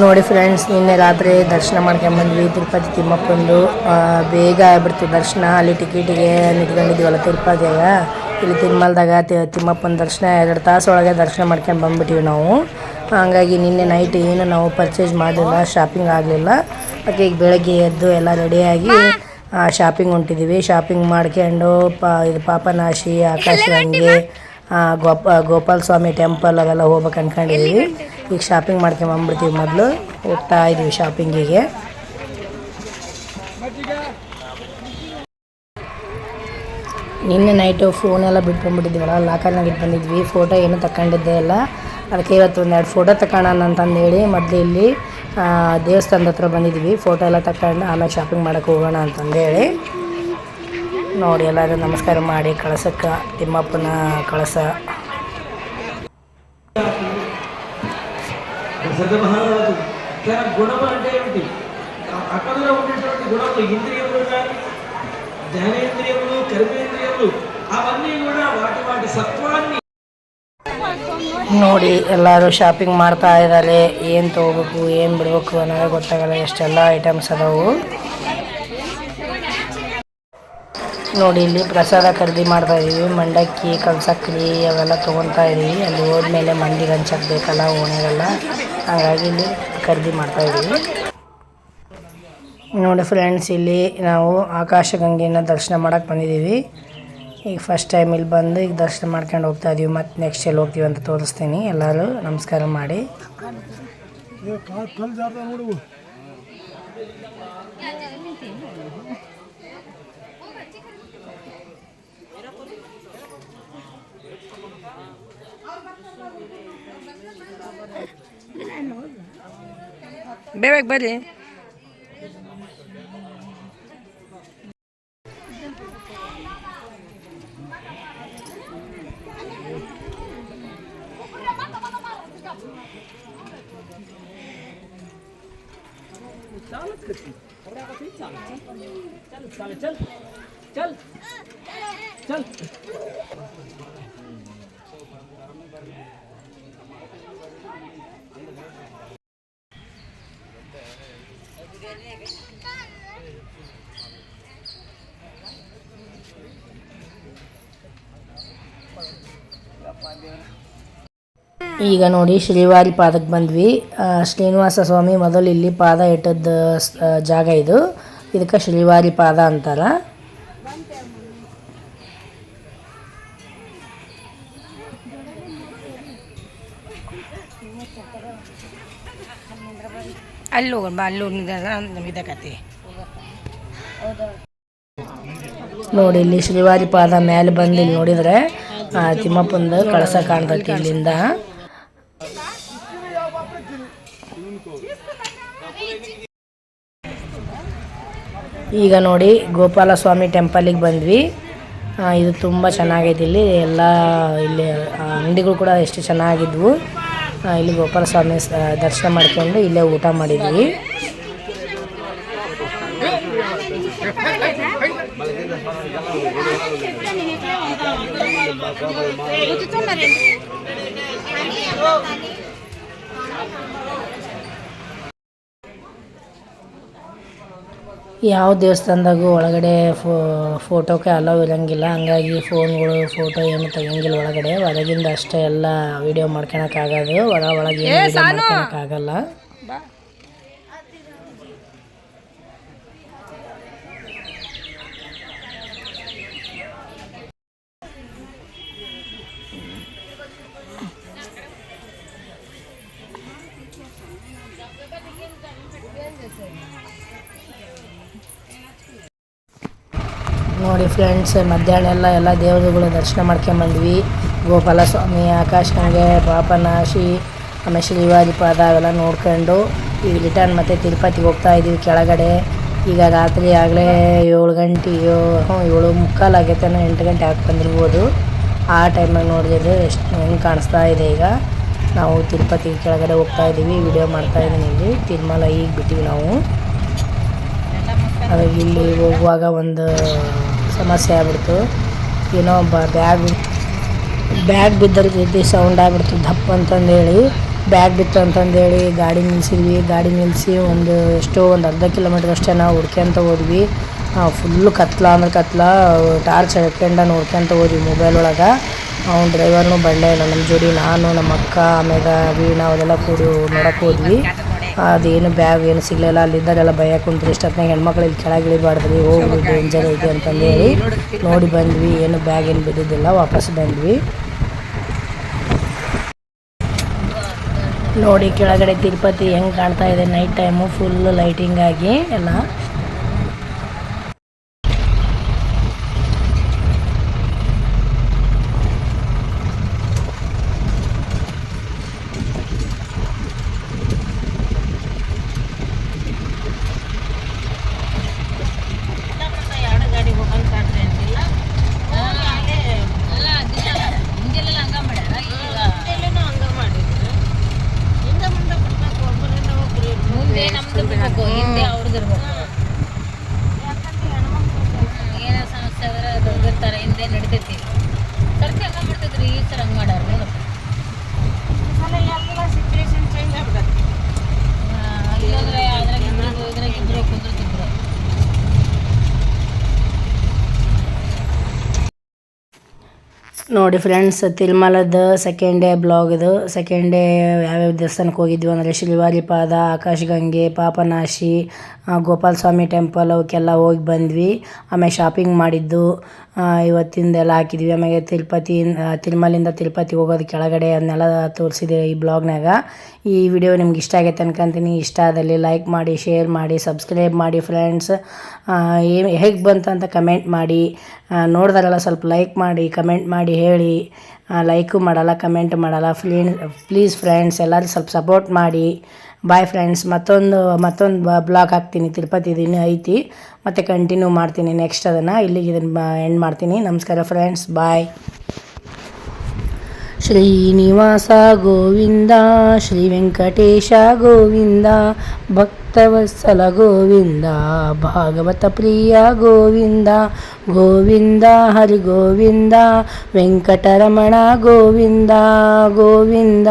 ನೋಡಿ ಫ್ರೆಂಡ್ಸ್ ನಿನ್ನೆ ರಾತ್ರಿ ದರ್ಶನ ಮಾಡ್ಕೊಂಬಂದ್ವಿ ತಿರುಪತಿ ತಿಮ್ಮಪ್ಪಂದು ಬೇಗ ಆಗ್ಬಿಡ್ತು ದರ್ಶನ. ಅಲ್ಲಿ ಟಿಕೆಟಿಗೆ ನಿಂತ್ಕೊಂಡಿದ್ದೀವಲ್ಲ ತಿರುಪತಿಯಾಗ ಇಲ್ಲಿ ತಿರುಮಲದಾಗ ತಿಮ್ಮಪ್ಪನ ದರ್ಶನ, ಎರಡು ತಾಸು ಒಳಗೆ ದರ್ಶನ ಮಾಡ್ಕೊಂಡು ಬಂದ್ಬಿಟ್ಟಿವಿ ನಾವು. ಹಾಗಾಗಿ ನಿನ್ನೆ ನೈಟ್ ಏನು ನಾವು ಪರ್ಚೇಸ್ ಮಾಡಲಿಲ್ಲ ಶಾಪಿಂಗ್ ಆಗಲಿಲ್ಲ. ಅದಕ್ಕೆ ಈಗ ಬೆಳಗ್ಗೆ ಎದ್ದು ಎಲ್ಲ ರೆಡಿಯಾಗಿ ಶಾಪಿಂಗ್ ಹೊಂಟಿದ್ದೀವಿ ಶಾಪಿಂಗ್ ಮಾಡ್ಕೊಂಡು, ಪಾ, ಇದು ಪಾಪನಾಶಿ ಆಕಾಶಗಂಗೆ ಗೋಪ ಗೋಪಾಲ ಸ್ವಾಮಿ ಟೆಂಪಲ್ ಅವೆಲ್ಲ ಹೋಗ್ಬೇಕು ಅನ್ಕೊಂಡಿದ್ದೀವಿ ಈಗ ಶಾಪಿಂಗ್ ಮಾಡ್ಕೊಂಬಂದ್ಬಿಡ್ತೀವಿ ಮೊದಲು. ಹೋಗ್ತಾ ಇದೀವಿ ಶಾಪಿಂಗಿಗೆ ನಿನ್ನೆ ನೈಟು ಫೋನೆಲ್ಲ ಬಿಟ್ಕೊಂಡ್ಬಿಟ್ಟಿದ್ದೀವಲ್ಲ ಲಾಕರ್ನಾಗ ಇಟ್ಟು ಬಂದಿದ್ವಿ. ಫೋಟೋ ಏನು ತಗೊಂಡಿದ್ದೆ ಇಲ್ಲ. ಅದಕ್ಕೆ ಇವತ್ತು ಒಂದೆರಡು ಫೋಟೋ ತಗೊಳ್ಳೋಣ ಅಂತಂದೇಳಿ ಮೊದಲು ಇಲ್ಲಿ ದೇವಸ್ಥಾನದ ಹತ್ರ ಬಂದಿದ್ವಿ. ಫೋಟೋ ಎಲ್ಲ ತಗೊಂಡು ಆಮೇಲೆ ಶಾಪಿಂಗ್ ಮಾಡೋಕ್ಕೆ ಹೋಗೋಣ ಅಂತಂದೇಳಿ. ನೋಡಿ ಎಲ್ಲರೂ ನಮಸ್ಕಾರ ಮಾಡಿ ಕಳಸಕ್ಕೆ ತಿಮ್ಮಪ್ಪನ ಕಳಸ సర్వమహారాజు తన గుణము అంటే ఏమిటి అక్కడలో ఉండేటువంటి గుణములు ఇంద్రియములు కానీ జ్ఞానేంద్రియములు కర్మేంద్రియములు అవన్నీ కూడా వాటి వాటి సత్వాన్ని ನೋಡಿ ಎಲ್ಲರೂ ಶಾಪಿಂಗ್ ಮಾಡ್ತಾ ಇದ್ದಾರೆ ಏನು ತೊಗೋಬೇಕು ಏನು ಬಿಡಬೇಕು ಅನ್ನೋದೇ ಗೊತ್ತಾಗಲ್ಲ ಎಷ್ಟೆಲ್ಲ ಐಟಮ್ಸ್ ಅದಾವು ನೋಡಿ, ಇಲ್ಲಿ ಪ್ರಸಾದ ಖರೀದಿ ಮಾಡ್ತಾ ಇದೀವಿ. ಮಂಡಕ್ಕಿ ಕಲ್ಸಕ್ರಿ ಅವೆಲ್ಲ ತೊಗೊತಾ ಇದೀವಿ. ಅಲ್ಲಿ ಹೋದ್ಮೇಲೆ ಮಂದಿಗೆ ಹಂಚಕ್ಕೆ ಬೇಕಲ್ಲ, ಓಣೆಗೆಲ್ಲ. ಹಾಗಾಗಿ ಇಲ್ಲಿ ಖರೀದಿ ಮಾಡ್ತಾ ಇದೀವಿ. ನೋಡಿ ಫ್ರೆಂಡ್ಸ್ ಇಲ್ಲಿ ನಾವು ಆಕಾಶಗಂಗೆನ ದರ್ಶನ ಮಾಡಕ್ಕೆ ಬಂದಿದ್ದೀವಿ. ಈಗ ಫಸ್ಟ್ ಟೈಮ್ ಇಲ್ಲಿ ಬಂದು ಈಗ ದರ್ಶನ ಮಾಡ್ಕೊಂಡು ಹೋಗ್ತಾ ಇದೀವಿ. ಮತ್ತು ನೆಕ್ಸ್ಟ್ ಎಲ್ಲಿ ಹೋಗ್ತೀವಿ ಅಂತ ತೋರಿಸ್ತೀನಿ. ಎಲ್ಲರೂ ನಮಸ್ಕಾರ ಮಾಡಿ. ಬೇಗ ಬರ್ರಿ ಈಗ ನೋಡಿ ಶ್ರೀವಾರಿ ಪಾದಕ್ಕೆ ಬಂದ್ವಿ. ಶ್ರೀನಿವಾಸ ಸ್ವಾಮಿ ಮೊದಲು ಇಲ್ಲಿ ಪಾದ ಇಟ್ಟದ ಜಾಗ ಇದು. ಇದಕ್ಕೆ ಶ್ರೀವಾರಿ ಪಾದ ಅಂತಾರ ಅಲ್ಲೂ ನೋಡಿ ಇಲ್ಲಿ ಶ್ರೀವಾರಿ ಪಾದ ಮೇಲೆ ಬಂದು ಇಲ್ಲಿ ನೋಡಿದ್ರೆ ಆ, ತಿಮ್ಮಪ್ಪಂದು ಕಳಸ ಕಾಣ್ತೈತಿ ಇಲ್ಲಿಂದ. ಈಗ ನೋಡಿ ಗೋಪಾಲ ಸ್ವಾಮಿ ಟೆಂಪಲಿಗೆ ಬಂದ್ವಿ. ಇದು ತುಂಬ ಚೆನ್ನಾಗೈತಿ ಇಲ್ಲಿ. ಎಲ್ಲ ಇಲ್ಲಿ ಅಂಗಡಿಗಳು ಕೂಡ ಎಷ್ಟು ಚೆನ್ನಾಗಿದ್ವು. ಇಲ್ಲಿ ಗೋಪಾಲ ಸ್ವಾಮಿ ದರ್ಶನ ಮಾಡ್ಕೊಂಡು ಇಲ್ಲೇ ಊಟ ಮಾಡಿದ್ವಿ. ಯಾವ ದೇವಸ್ಥಾನದಾಗೂ ಒಳಗಡೆ ಫೋ ಫೋಟೋಕ್ಕೆ ಅಲೋ ಇರಂಗಿಲ್ಲ. ಹಂಗಾಗಿ ಫೋನ್ಗಳು ಫೋಟೋ ಏನು ತೆಗಿಯಂಗಿಲ್ಲ ಒಳಗಡೆ. ಹೊರಗಿಂದ ಅಷ್ಟೇ ಎಲ್ಲ ವಿಡಿಯೋ ಮಾಡ್ಕೊಳಕ್ಕಾಗೋದು. ಒಳ ಒಳಗೆ ಏನು ನೋಡಿ ಫ್ರೆಂಡ್ಸ್ ಮಧ್ಯಾಹ್ನ ಎಲ್ಲ ಎಲ್ಲ ದೇವರುಗಳು ದರ್ಶನ ಮಾಡ್ಕೊಂಬಂದ್ವಿ ಗೋಪಾಲ ಸ್ವಾಮಿ ಆಕಾಶಗಂಗೆ ಪಾಪನಾಶಿ ಆಮೇಲೆ ಶ್ರೀವಾದಿಪಾದ ಅವೆಲ್ಲ ನೋಡ್ಕೊಂಡು ಈಗ ರಿಟರ್ನ್ ಮತ್ತೆ ತಿರುಪತಿಗೆ ಹೋಗ್ತಾ ಇದ್ದೀವಿ ಕೆಳಗಡೆ. ಈಗ ರಾತ್ರಿ ಆಗಲೇ ಏಳು ಗಂಟೆ ಹ್ಞೂ ಏಳು ಮುಕ್ಕಾಲು ಆಗೈತೆ ಎಂಟು ಗಂಟೆ ಹಾಕಿ ಬಂದಿರ್ಬೋದು. ಆ ಟೈಮಲ್ಲಿ ನೋಡಿದ್ರೆ ಎಷ್ಟು ಹೆಂಗೆ ಕಾಣಿಸ್ತಾ ಇದೆ ಈಗ. ನಾವು ತಿರುಪತಿ ಕೆಳಗಡೆ ಹೋಗ್ತಾ ಇದ್ದೀವಿ ವಿಡಿಯೋ ಮಾಡ್ತಾ ಇದ್ದೀನಿ ಇಲ್ಲಿ. ತಿರುಮಲ ಈಗ ಬಿಟ್ಟಿವಿ ನಾವು. ಅವಾಗ ಇಲ್ಲಿ ಹೋಗುವಾಗ ಒಂದು ಸಮಸ್ಯೆ ಆಗ್ಬಿಡ್ತು. ಏನೋ ಬ, ಬ್ಯಾಗ್ ಬ್ಯಾಗ್ ಬಿದ್ದರ ಜೊತೆ ಸೌಂಡ್ ಆಗ್ಬಿಡ್ತು, ದಪ್ಪ ಅಂತಂದೇಳಿ. ಬ್ಯಾಗ್ ಬಿತ್ತು ಅಂತಂದೇಳಿ, ಗಾಡಿ ನಿಲ್ಲಿಸಿದ್ವಿ ಗಾಡಿ ನಿಲ್ಲಿಸಿ ಒಂದು ಎಷ್ಟೋ ಒಂದು ಅರ್ಧ ಕಿಲೋಮೀಟ್ರ್ ಅಷ್ಟೇ ನಾವು ಹುಡ್ಕ್ಯಂತ ಹೋದ್ವಿ. ಫುಲ್ಲು ಕತ್ಲ ಅಂದ್ರೆ ಕತ್ಲ ಟಾರ್ಚ್ ಹಾಕ್ಯಂಡ ನೋಡ್ಕೊಂತ ಹೋದ್ವಿ ಮೊಬೈಲ್ ಒಳಗೆ. ಅವ್ನು ಡ್ರೈವರ್ನು ಬಂಡೆ ಇಲ್ಲ ನಮ್ಮ ಜೋಡಿ ನಾನು ನಮ್ಮ ಅಕ್ಕ, ಆಮೇಲೆ ವೀಣಾ ಅವೆಲ್ಲ ಕೂಡಿ ನೋಡಕ್ಕೆ ಹೋದ್ವಿ. ಅದೇನು ಬ್ಯಾಗ್ ಏನು ಸಿಗಲಿಲ್ಲ ಅಲ್ಲಿದ್ದಾಗೆಲ್ಲ ಭಯ ಕುಂತ್ರಿ. ಇಷ್ಟೊತ್ತಿನಾಗ ಹೆಣ್ಮಕ್ಳು ಇಲ್ಲಿ ಕೆಳಗೆ ಇಳಿಬಾರ್ದ್ರಿ ಹೋಗಿ ಡೇಂಜರ್ ಐತಿ ಅಂತಂದೇಳಿ ನೋಡಿ ಬಂದ್ವಿ. ಏನು ಬ್ಯಾಗ್ ಏನು ಬಿದ್ದಿದ್ದಿಲ್ಲ. ವಾಪಸ್ ಬಂದ್ವಿ. ನೋಡಿ ಕೆಳಗಡೆ ತಿರುಪತಿ ಹೆಂಗೆ ಕಾಣ್ತಾ ಇದೆ. ನೈಟ್ ಟೈಮು ಫುಲ್ ಲೈಟಿಂಗ್ ಆಗಿ ಎಲ್ಲ. ಮಾಡ್ತೈತ್ರಿ ಈ ನೋಡಿ ಫ್ರೆಂಡ್ಸ್ ತಿರುಮಲದ ಸೆಕೆಂಡ್ ಡೇ ಬ್ಲಾಗ್ ಇದು. ಸೆಕೆಂಡ್ ಡೇ ಯಾವ್ಯಾವ ದೇವಸ್ಥಾನಕ್ಕೆ ಹೋಗಿದ್ವಿ ಅಂದರೆ ಶ್ರೀವಾರಿ ಪಾದ, ಆಕಾಶಗಂಗೆ, ಪಾಪನಾಶಿ ಗೋಪಾಲ ಸ್ವಾಮಿ ಟೆಂಪಲ್ ಅವಕ್ಕೆಲ್ಲ ಹೋಗಿ ಬಂದ್ವಿ. ಆಮೇಲೆ ಶಾಪಿಂಗ್ ಮಾಡಿದ್ದು. ಇವತ್ತಿಂದೆಲ್ಲ ಹಾಕಿದ್ವಿ. ಆಮೇಲೆ ತಿರುಪತಿ ತಿರುಮಲಿಂದ ತಿರುಪತಿ ಹೋಗೋದು ಕೆಳಗಡೆ ಅದನ್ನೆಲ್ಲ ತೋರಿಸಿದೆ ಈ ಬ್ಲಾಗ್ನಾಗ ಈ ವಿಡಿಯೋ ನಿಮ್ಗೆ ಇಷ್ಟ ಆಗೈತೆ ಅನ್ಕೊಂತೀನಿ ಇಷ್ಟ ಆದಲ್ಲಿ ಲೈಕ್ ಮಾಡಿ ಶೇರ್ ಮಾಡಿ ಸಬ್ಸ್ಕ್ರೈಬ್ ಮಾಡಿ ಫ್ರೆಂಡ್ಸ್ ಏನು ಹೇಗೆ ಬಂತು ಅಂತ ಕಮೆಂಟ್ ಮಾಡಿ. ನೋಡಿದಾರಲ್ಲ, ಸ್ವಲ್ಪ ಲೈಕ್ ಮಾಡಿ ಕಮೆಂಟ್ ಮಾಡಿ ಹೇಳಿ ಲೈಕು ಮಾಡಲ್ಲ ಕಮೆಂಟ್ ಮಾಡಲ್ಲ ಫ್ಲೀನ್ ಪ್ಲೀಸ್ ಫ್ರೆಂಡ್ಸ್ ಎಲ್ಲರೂ ಸ್ವಲ್ಪ ಸಪೋರ್ಟ್ ಮಾಡಿ. ಬಾಯ್ ಫ್ರೆಂಡ್ಸ್ ಮತ್ತೊಂದು ಮತ್ತೊಂದು ಬ್ಲಾಗ್ ಹಾಕ್ತೀನಿ, ತಿರುಪತಿ ದಿನ ಐತಿ. ಮತ್ತು ಕಂಟಿನ್ಯೂ ಮಾಡ್ತೀನಿ ನೆಕ್ಸ್ಟ್ ಅದನ್ನು. ಇಲ್ಲಿಗೆ ಇದನ್ನು ಎಂಡ್ ಮಾಡ್ತೀನಿ. ನಮಸ್ಕಾರ ಫ್ರೆಂಡ್ಸ್ ಬಾಯ್ ಶ್ರೀನಿವಾಸ ಗೋವಿಂದ ಶ್ರೀ ವೆಂಕಟೇಶ ಗೋವಿಂದ ಭಕ್ತವತ್ಸಲ ಗೋವಿಂದ ಭಾಗವತ ಪ್ರಿಯ ಗೋವಿಂದ ಗೋವಿಂದ ಹರಿ ಗೋವಿಂದ ವೆಂಕಟರಮಣ ಗೋವಿಂದ ಗೋವಿಂದ